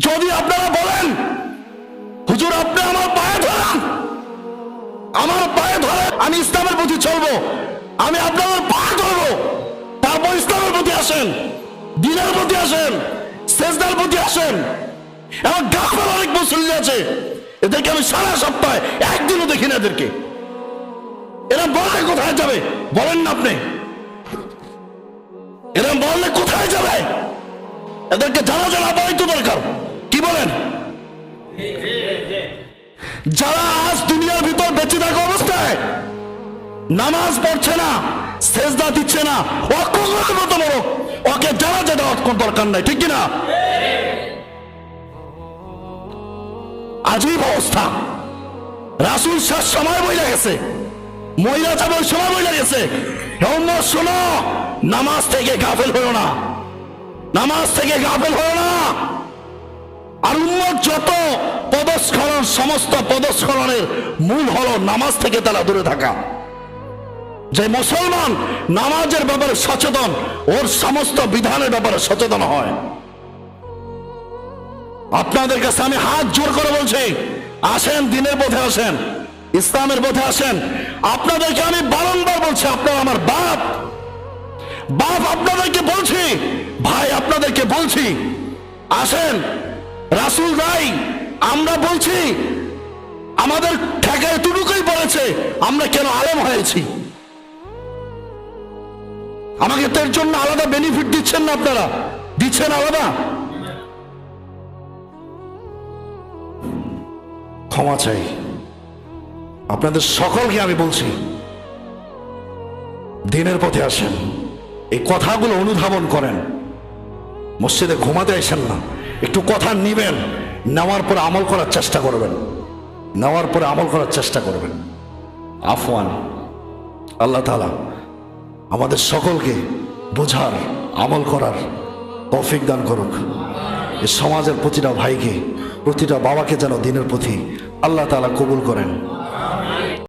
যদি আপনারা বলেন, হুজুর, আপনি আমার পায়ে ধরেন। আমার পায়ে ধরে আমি ইসলামের প্রতি চলবো। আমি আপনাদের পায়ে ধরবো। তারপর ইসলামের প্রতি আসেন, দিনের প্রতি আসেন, সেজদার প্রতি আসেন। এবং গাফের অনেক মুসল্লি আছে। এদেরকে আমি সারা সপ্তাহে একদিনও দেখি না এদেরকে। এরা বললে কোথায় যাবে? বলেন না আপনি। এরা বললে কোথায় যাবে? এদেরকে জানা জানা বলাই তো দরকার। বলেন? যারা আজ দুনিয়ার ভিতর বেঁচে থাকা অবস্থায় নামাজ পড়ছে না, সেজদা দিচ্ছে না অকগরের মতো বড় ওকে জানা যে দেওয়ার কোনো দরকার নাই, ঠিক কিনা? আজীব অবস্থা। রাসুল শেষ সময় বইলা গেছে। মহিলা যাবে ওই সময় বইলা গেছে। শোনো, নামাজ থেকে গাফেল হয়েও না। নামাজ থেকে গাফেল হয়েও না। আর উম্মত যত পদস্খলন, সমস্ত পদস্খলনের মূল হলো নামাজ থেকে তারা দূরে থাকা। যে মুসলমান নামাজের ব্যাপারে সচেতন, ওর সমস্ত বিধানের ব্যাপারে সচেতন হয়। আপনাদের কাছে আমি হাত জোর করে বলছি, আসেন, দিনের পথে আসেন, ইসলামের পথে আসেন। আপনাদেরকে আমি বারংবার বলছি, আপনারা আমার বাপ। বাপ, আপনাদেরকে বলছি, ভাই, আপনাদেরকে বলছি, আসেন। রাসুল ভাই, আমরা বলছি, আমাদের ঠেকায় তুটুকুই পড়েছে, আমরা কেন আলেম হয়েছি? আমাকে তার জন্য আলাদা বেনিফিট দিচ্ছেন না আপনারা? দিচ্ছেন আলাদা? ক্ষমা চাই। আপনাদের সকলকে আমি বলছি, দিনের পথে আসেন, এই কথাগুলো অনুধাবন করেন। মসজিদে ঘুমাতে আসেন না। একটু কথা নিবেন, নেওয়ার পরে আমল করার চেষ্টা করবেন। নেওয়ার পরে আমল করার চেষ্টা করবেন। আফওয়ান, আল্লাহ তালা আমাদের সকলকে বোঝার, আমল করার তৌফিক দান করুক। এই সমাজের প্রতিটা ভাইকে, প্রতিটা বাবাকে যেন দিনের প্রতি আল্লাহ তালা কবুল করেন।